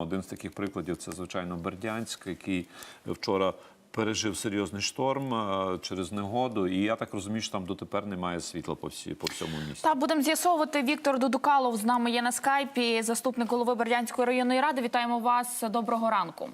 Один з таких прикладів це звичайно Бердянськ, який вчора пережив серйозний шторм е, через негоду. І я так розумію, що там дотепер немає світла по всі по всьому місті. Та будемо з'ясовувати. Віктор Дудукалов з нами є на скайпі, заступник голови Бердянської районної ради. Вітаємо вас. Доброго ранку.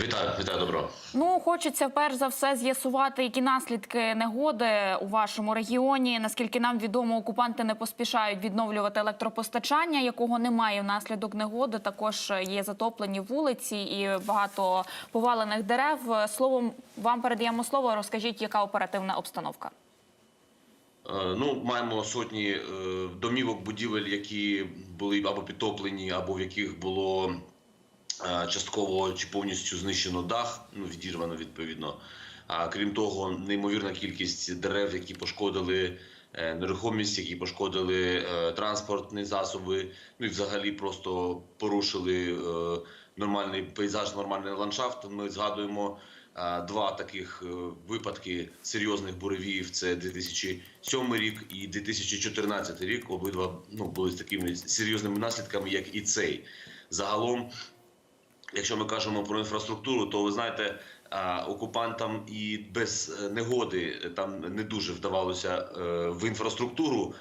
Вітаю, вітаю, добро. Ну, хочеться перш за все з'ясувати, які наслідки негоди у вашому регіоні. Наскільки нам відомо, окупанти не поспішають відновлювати електропостачання, якого немає внаслідок негоди. Також є затоплені вулиці і багато повалених дерев. Словом, вам передаємо слово. Розкажіть, яка оперативна обстановка. Е, Ну, маємо сотні е, домівок, будівель, які були або підтоплені, або в яких було частково чи повністю знищено дах, ну відірвано відповідно. А крім того, неймовірна кількість дерев, які пошкодили е, нерухомість, які пошкодили е, транспортні засоби, ну і взагалі просто порушили е, нормальний пейзаж, нормальний ландшафт. Ми згадуємо два таких випадки серйозних буревіїв. Це 2007 рік і 2014 рік. Обидва ну були з такими серйозними наслідками, як і цей. Загалом Якщо ми кажемо про інфраструктуру, то ви знаєте, окупантам і без е, негоди е, там не дуже вдавалося е, в інфраструктуру,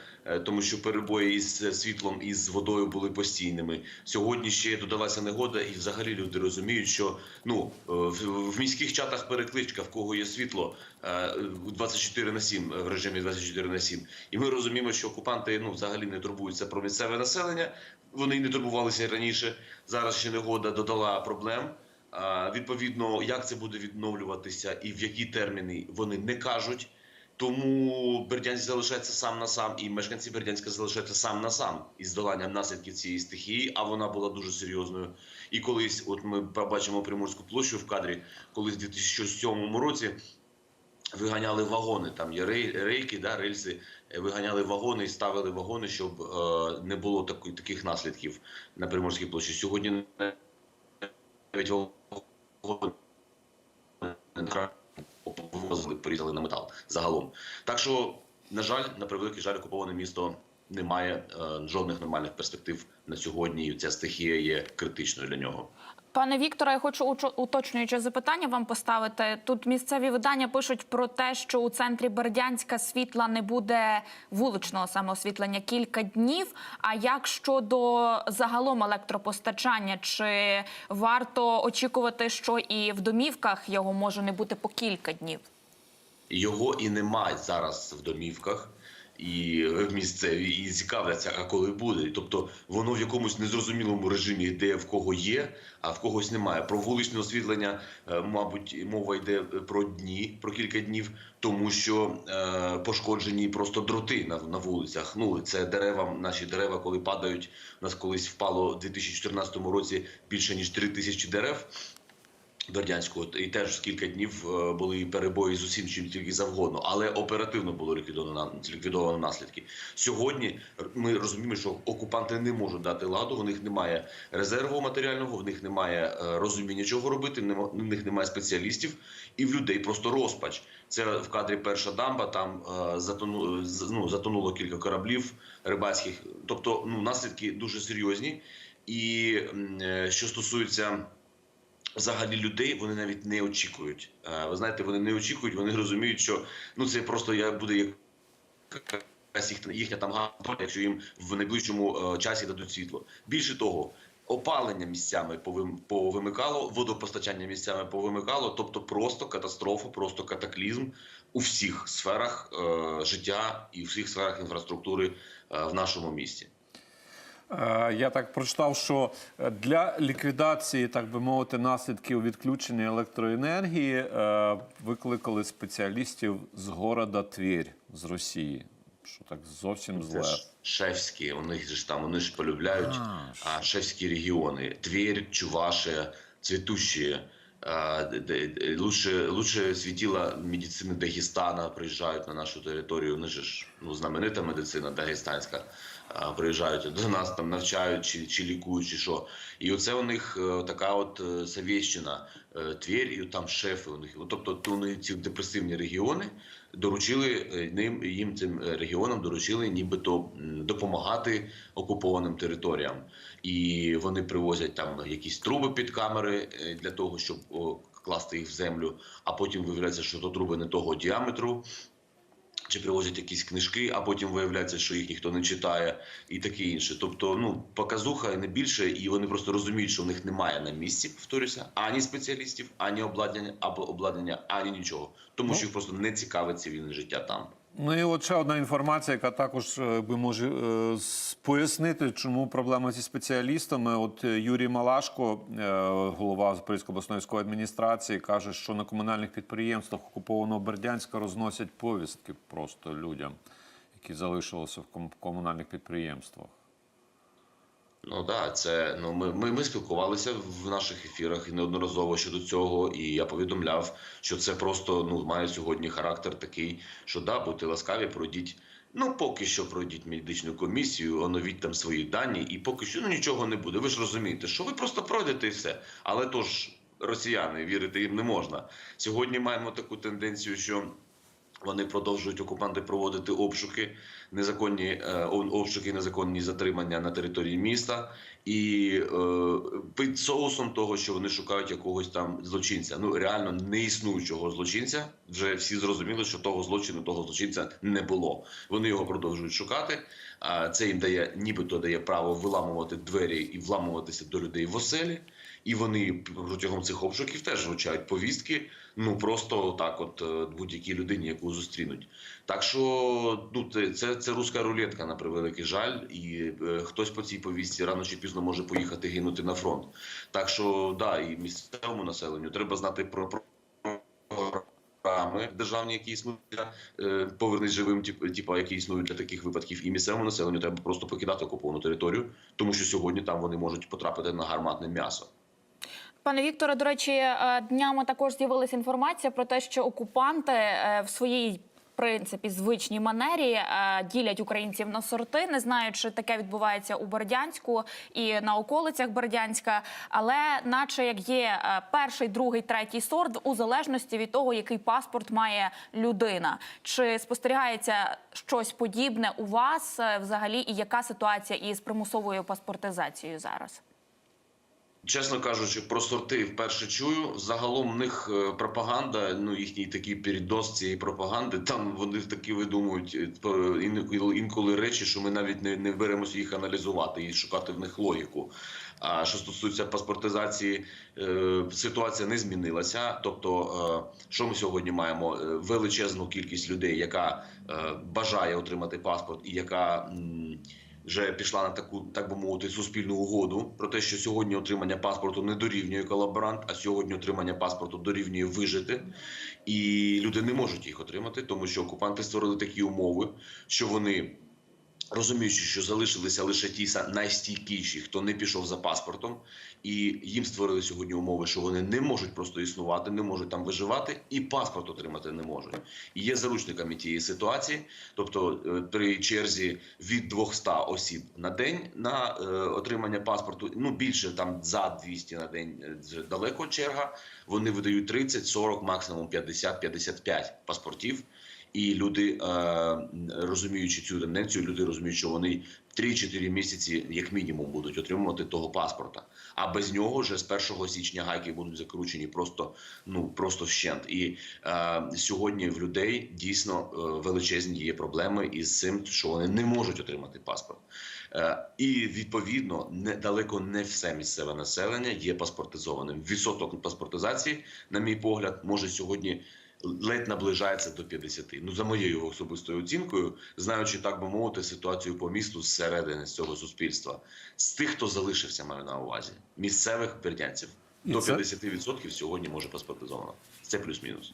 тому що перебої із е, світлом і з водою були постійними. Сьогодні ще додалася негода, і взагалі люди розуміють, що ну е, в, міських чатах перекличка, в кого є світло е, 24 на 7 в режимі 24 на 7. І ми розуміємо, що окупанти ну взагалі не турбуються про місцеве населення. Вони не турбувалися раніше. Зараз ще негода додала проблем. Відповідно, як це буде відновлюватися і в які терміни вони не кажуть. Тому Бердянськ залишається сам на сам, і мешканці Бердянська залишаються сам на сам із доланням наслідків цієї стихії. А вона була дуже серйозною. І колись, от ми побачимо Приморську площу в кадрі, колись в 2007 році виганяли вагони. Там є рей- рейки, да, рельси. е, Виганяли вагони і ставили вагони, щоб е, не було таки- таких наслідків на Приморській площі. Сьогодні навіть вагони повозили, порізали на метал загалом. Так що, на жаль, на превеликий жаль, окуповане місто не має е, жодних нормальних перспектив на сьогодні. І ця стихія є критичною для нього. Пане Вікторе, я хочу уточнююче запитання вам поставити. Тут місцеві видання пишуть про те, що у центрі Бердянська світла не буде вуличного самоосвітлення кілька днів. А як щодо загалом електропостачання, чи варто очікувати, що і в домівках його може не бути по кілька днів? Його і немає зараз в домівках. І місцеві і цікавляться, а коли буде. Тобто воно в якомусь незрозумілому режимі, де в кого є, а в когось немає. Про вуличне освітлення, е, мабуть, мова йде про дні, про кілька днів, тому що е, пошкоджені просто дроти на, на вулицях. Ну це дерева, наші дерева, коли падають. У нас колись впало в 2014 році більше ніж 3 тисячі дерев. Бердянського і теж кілька днів е, були перебої з усім чим тільки завгодно, але оперативно було ліквідовано ліквідовано наслідки. Сьогодні ми розуміємо, що окупанти не можуть дати ладу. У них немає резерву матеріального, в них немає е, розуміння, чого робити. в них немає спеціалістів, і в людей просто розпач. Це в кадрі перша дамба. Там е, затону, ну, затонуло кілька кораблів рибацьких. Тобто, ну наслідки дуже серйозні. І що стосується взагалі людей вони навіть не очікують. Е, Ви знаєте, вони не очікують, вони розуміють, що ну це просто я буде як якась їх- їхня там гандоля, якщо їм в найближчому е, часі дадуть світло. Більше того. Опалення місцями повим- повимикало, водопостачання місцями повимикало, тобто просто катастрофа, просто катаклізм у всіх сферах е, життя і у всіх сферах інфраструктури е, в нашому місті. Е, Я так прочитав, що е, для ліквідації, так би мовити, наслідків відключення електроенергії е, викликали спеціалістів з города Тверь з Росії. Що так зовсім Це зле. Шевські? шефські, у них ж там, вони ж полюбляють А, а, шефські регіони. Твір, Чуваше, цветущие. Лучше, лучше світіла медицини Дагестана приїжджають на нашу територію. Вони ж ну, знаменита медицина дагестанська. приїжджають до нас, там навчають чи, чи лікують, чи що. І оце у них е, така от е, Совєщина, е, і там шефи у них. Тобто то вони ці депресивні регіони доручили е, ним їм цим е, регіонам доручили нібито допомагати окупованим територіям. І вони привозять там якісь труби під камери е, для того, щоб класти їх в землю, а потім виявляється, що то труби не того діаметру. Чи привозять якісь книжки, а потім виявляється, що їх ніхто не читає, і таке інше. Тобто, ну показуха не більше, і вони просто розуміють, що в них немає на місці, повторюся, ані спеціалістів, ані обладнання, або обладнання, ані нічого, тому що їх просто не цікаве цивільне життя там. Ну і от ще одна інформація, яка також е, би може е, пояснити, чому проблема зі спеціалістами. От е, Юрій Малашко, голова Запорізької обласної військової адміністрації, каже, що на комунальних підприємствах окупованого Бердянська розносять повістки просто людям, які залишилися в ком- комунальних підприємствах. Ну да, це ну ми, ми, ми спілкувалися в наших ефірах і неодноразово щодо цього. І я повідомляв, що це просто ну має сьогодні характер такий, що да, будьте ласкаві, пройдіть. Ну, поки що пройдіть медичну комісію, оновіть там свої дані, і поки що ну, нічого не буде. Ви ж розумієте, що ви просто пройдете і все. Але то ж росіяни вірити їм не можна. Сьогодні маємо таку тенденцію, що вони продовжують окупанти проводити обшуки, незаконні е, обшуки, незаконні затримання на території міста, і е, під соусом того, що вони шукають якогось там злочинця. Ну реально не існуючого злочинця. Вже всі зрозуміли, що того злочину, того злочинця не було. Вони його продовжують шукати. А це їм дає, нібито дає право виламувати двері і вламуватися до людей в оселі. І вони протягом цих обшуків теж вручають повістки. Ну просто так, от е, будь-якій людині, яку зустрінуть. Так що ну це, це, руська рулетка на превеликий жаль, і е, хтось по цій повістці рано чи пізно може поїхати гинути на фронт. Так що да, і місцевому населенню треба знати про. про Програми державні, які існують для е, повернись живим, тип, типа, які існують для таких випадків, і місцевому населенню треба просто покидати окуповану територію, тому що сьогодні там вони можуть потрапити на гарматне м'ясо. Пане Вікторе, до речі, е, днями також з'явилася інформація про те, що окупанти е, в своїй принципі звичній манері е, ділять українців на сорти. Не знаю, чи таке відбувається у Бердянську і на околицях Бердянська, але наче як є перший, другий, третій сорт, у залежності від того, який паспорт має людина. Чи спостерігається щось подібне у вас взагалі, і яка ситуація із примусовою паспортизацією зараз? Чесно кажучи, про сорти вперше чую. Загалом в них е, пропаганда, ну їхній такий передос цієї пропаганди. Там вони такі видумують е, інколи, інколи речі, що ми навіть не, не беремося їх аналізувати і шукати в них логіку. А що стосується паспортизації, е, ситуація не змінилася. Тобто, е, що ми сьогодні маємо? Е, Величезну кількість людей, яка е, бажає отримати паспорт, і яка м, вже пішла на таку, так би мовити, суспільну угоду про те, що сьогодні отримання паспорту не дорівнює колаборант, а сьогодні отримання паспорту дорівнює вижити, і люди не можуть їх отримати, тому що окупанти створили такі умови, що вони. Розуміючи, що залишилися лише ті найстійкіші, хто не пішов за паспортом, і їм створили сьогодні умови, що вони не можуть просто існувати, не можуть там виживати, і паспорт отримати не можуть. І є заручниками тієї ситуації, тобто е, при черзі від 200 осіб на день на е, отримання паспорту, ну більше там за 200 на день е, далеко черга. Вони видають 30, 40, максимум 50, 55 паспортів. І люди, е, розуміючи цю тенденцію, люди розуміють, що вони 3-4 місяці, як мінімум, будуть отримувати того паспорта. А без нього вже з 1 січня гайки будуть закручені просто ну просто вщент. І е, сьогодні в людей дійсно е, величезні є проблеми із цим, що вони не можуть отримати паспорт. Е, і відповідно не далеко не все місцеве населення є паспортизованим. Відсоток паспортизації, на мій погляд, може сьогодні ледь наближається до 50. Ну за моєю особистою оцінкою, знаючи так би мовити, ситуацію по місту зсередини з цього суспільства, з тих, хто залишився, маю на увазі, місцевих бердянців. До це- 50% сьогодні може паспортизовано. Це плюс-мінус.